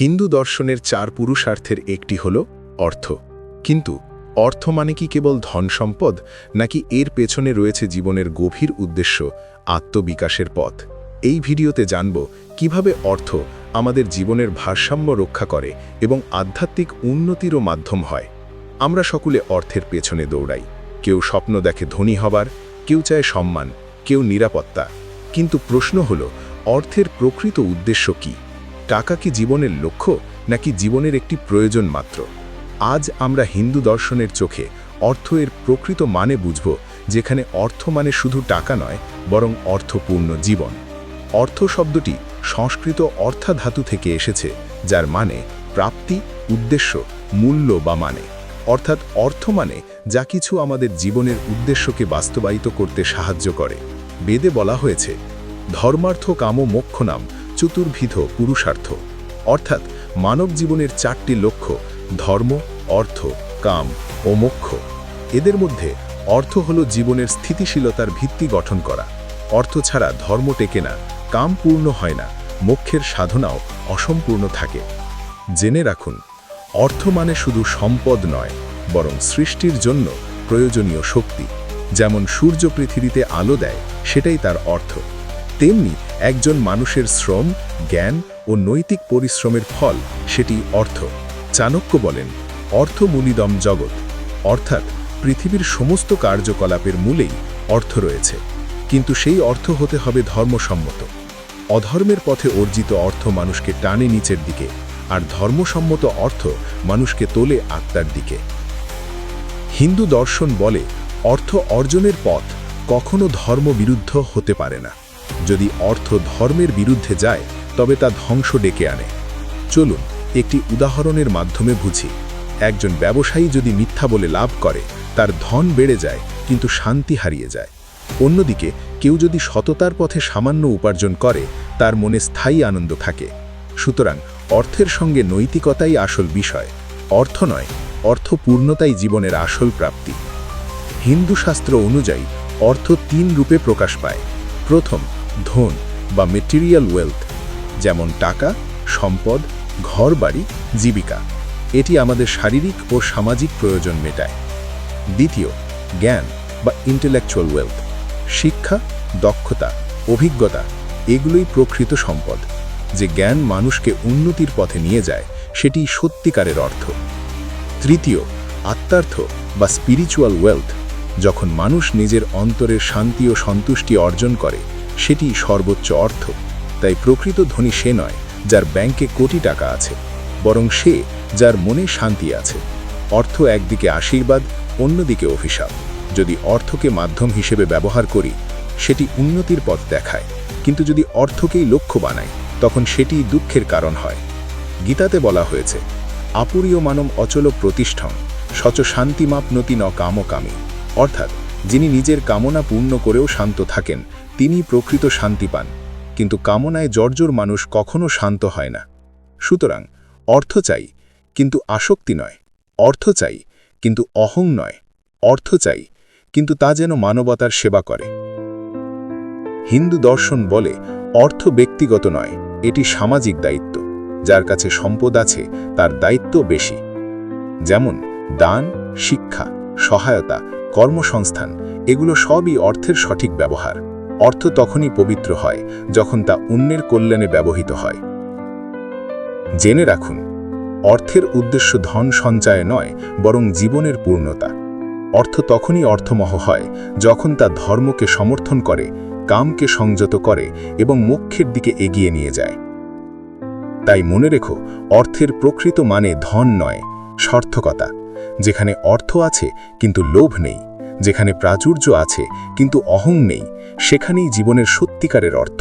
হিন্দু দর্শনের চার পুরুষার্থের একটি হল অর্থ। কিন্তু অর্থ মানে কি কেবল ধন সম্পদ, নাকি এর পেছনে রয়েছে জীবনের গভীর উদ্দেশ্য, আত্মবিকাশের পথ? এই ভিডিওতে জানব কীভাবে অর্থ আমাদের জীবনের ভারসাম্য রক্ষা করে এবং আধ্যাত্মিক উন্নতিরও মাধ্যম হয়। আমরা সকলে অর্থের পেছনে দৌড়াই। কেউ স্বপ্ন দেখে ধনী হবার, কেউ চায় সম্মান, কেউ নিরাপত্তা। কিন্তু প্রশ্ন হল, অর্থের প্রকৃত উদ্দেশ্য কি? টাকা কি জীবনের লক্ষ্য নাকি জীবনের একটি প্রয়োজন মাত্র? আজ আমরা হিন্দু দর্শনের চোখে অর্থ এর প্রকৃত মানে বুঝব যেখানে অর্থ মানে শুধু টাকা নয়, বরং অর্থপূর্ণ জীবন। অর্থ শব্দটি সংস্কৃত অর্থাধাতু থেকে এসেছে, যার মানে প্রাপ্তি, উদ্দেশ্য, মূল্য বা মানে। অর্থাৎ অর্থ মানে যা কিছু আমাদের জীবনের উদ্দেশ্যকে বাস্তবায়িত করতে সাহায্য করে। বেদে বলা হয়েছে, ধর্মার্থ কাম মোক্ষ নাম চতুর্ভিধ পুরুষার্থ, অর্থাৎ মানব জীবনের চারটি লক্ষ্য, ধর্ম, অর্থ, কাম ও মোক্ষ। এদের মধ্যে অর্থ হল জীবনের স্থিতিশীলতার ভিত্তি গঠন করা। অর্থ ছাড়া ধর্ম টেকে না, কাম পূর্ণ হয় না, মোক্ষের সাধনাও অসম্পূর্ণ থাকে। জেনে রাখুন, অর্থ মানে শুধু সম্পদ নয়, বরং সৃষ্টির জন্য প্রয়োজনীয় শক্তি। যেমন সূর্য পৃথিবীতে আলো দেয়, সেটাই তার অর্থ। তেমনি একজন মানুষের শ্রম, জ্ঞান ও নৈতিক পরিশ্রমের ফল, সেটি অর্থ। চাণক্য বলেন অর্থমূলিদম জগৎ। অর্থাৎ পৃথিবীর সমস্ত কার্যকলাপের মূলেই অর্থ রয়েছে। কিন্তু সেই অর্থ হতে হবে ধর্মসম্মত। অধর্মের পথে অর্জিত অর্থ মানুষকে টানে নিচের দিকে, আর ধর্মসম্মত অর্থ মানুষকে তোলে আত্মার দিকে। হিন্দু দর্শন বলে, অর্থ অর্জনের পথ কখনো ধর্মবিরুদ্ধ হতে পারে না। যদি অর্থ ধর্মের বিরুদ্ধে যায়, তবে তা ধ্বংস ডেকে আনে। চলুন, একটি উদাহরণের মাধ্যমে বুঝি। একজন ব্যবসায়ী যদি মিথ্যা বলে লাভ করে, তার ধন বেড়ে যায়, কিন্তু শান্তি হারিয়ে যায়। অন্যদিকে, কেউ যদি সততার পথে সামান্য উপার্জন করে, তার মনে স্থায়ী আনন্দ থাকে। সুতরাং, অর্থের সঙ্গে নৈতিকতাই আসল বিষয়। অর্থ নয় অর্থপূর্ণতাই জীবনের আসল প্রাপ্তি। হিন্দু শাস্ত্র অনুযায়ী, অর্থ তিন রূপে প্রকাশ পায়। প্রথম ধন বা মেটেরিয়াল ওয়েলথ যেমন টাকা, সম্পদ ঘর বাড়ি জীবিকা। এটি আমাদের শারীরিক ও সামাজিক প্রয়োজন মেটায়। দ্বিতীয়, জ্ঞান বা ইন্টেলেকচুয়াল ওয়েলথ শিক্ষা, দক্ষতা, অভিজ্ঞতা, এগুলোই প্রকৃত সম্পদ। যে জ্ঞান মানুষকে উন্নতির পথে নিয়ে যায়, সেটি সত্যিকারের অর্থ। তৃতীয়, আত্মার্থ বা স্পিরিচুয়াল ওয়েলথ যখন মানুষ নিজের অন্তরের শান্তি ও সন্তুষ্টি অর্জন করে সেটি সর্বোচ্চ অর্থ। তাই প্রকৃত ধনী সে নয় যার ব্যাংকে কোটি টাকা আছে, বরং সে যার মনে শান্তি আছে। অর্থ একদিকে আশীর্বাদ, অন্যদিকে অভিশাপ। যদি অর্থকে মাধ্যম হিসেবে ব্যবহার করি, সেটি উন্নতির পথ দেখায়। কিন্তু যদি অর্থকেই লক্ষ্য বানায় তখন সেটি দুঃখের কারণ হয়। গীতাতে বলা হয়েছে আপুরীয় মানম অচল প্রতিষ্ঠান সচ শান্তিমাপনতি ন কামকামী। অর্থাৎ, যিনি নিজের কামনা পূর্ণ করেও শান্ত থাকেন তিনি প্রকৃত শান্তি পান, কিন্তু কামনায় জর্জর মানুষ কখনো শান্ত হয় না। সুতরাং অর্থ চাই, কিন্তু আসক্তি নয়। অর্থ চাই, কিন্তু অহং নয়। অর্থ চাই, কিন্তু তা যেন মানবতার সেবা করে। হিন্দু দর্শন বলে, অর্থ ব্যক্তিগত নয়, এটি সামাজিক দায়িত্ব। যার কাছে সম্পদ আছে, তার দায়িত্ব বেশি। যেমন দান, শিক্ষা, সহায়তা, কর্মসংস্থান, এগুলো সবই অর্থের সঠিক ব্যবহার। অর্থ তখনই পবিত্র হয় যখন তা অন্যের কল্যাণে ব্যবহৃত হয়। জেনে রাখুন, অর্থের উদ্দেশ্য ধন সঞ্চয় নয়, বরং জীবনের পূর্ণতা। অর্থ তখনই অর্থমহ হয় যখন তা ধর্মকে সমর্থন করে, কামকে সংযত করে এবং মোক্ষের দিকে এগিয়ে নিয়ে যায়। তাই মনে রেখো, অর্থের প্রকৃত মানে ধন নয়, সার্থকতা, যেখানে অর্থ আছে কিন্তু লোভ নেই। যেখানে প্রাচুর্য আছে, কিন্তু অহং নেই, সেখানেই জীবনের সত্যিকারের অর্থ।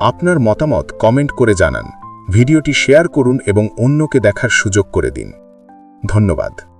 আপনার মতামত কমেন্ট করে জানান। ভিডিওটি শেয়ার করুন এবং অন্যকে দেখার সুযোগ করে দিন। ধন্যবাদ।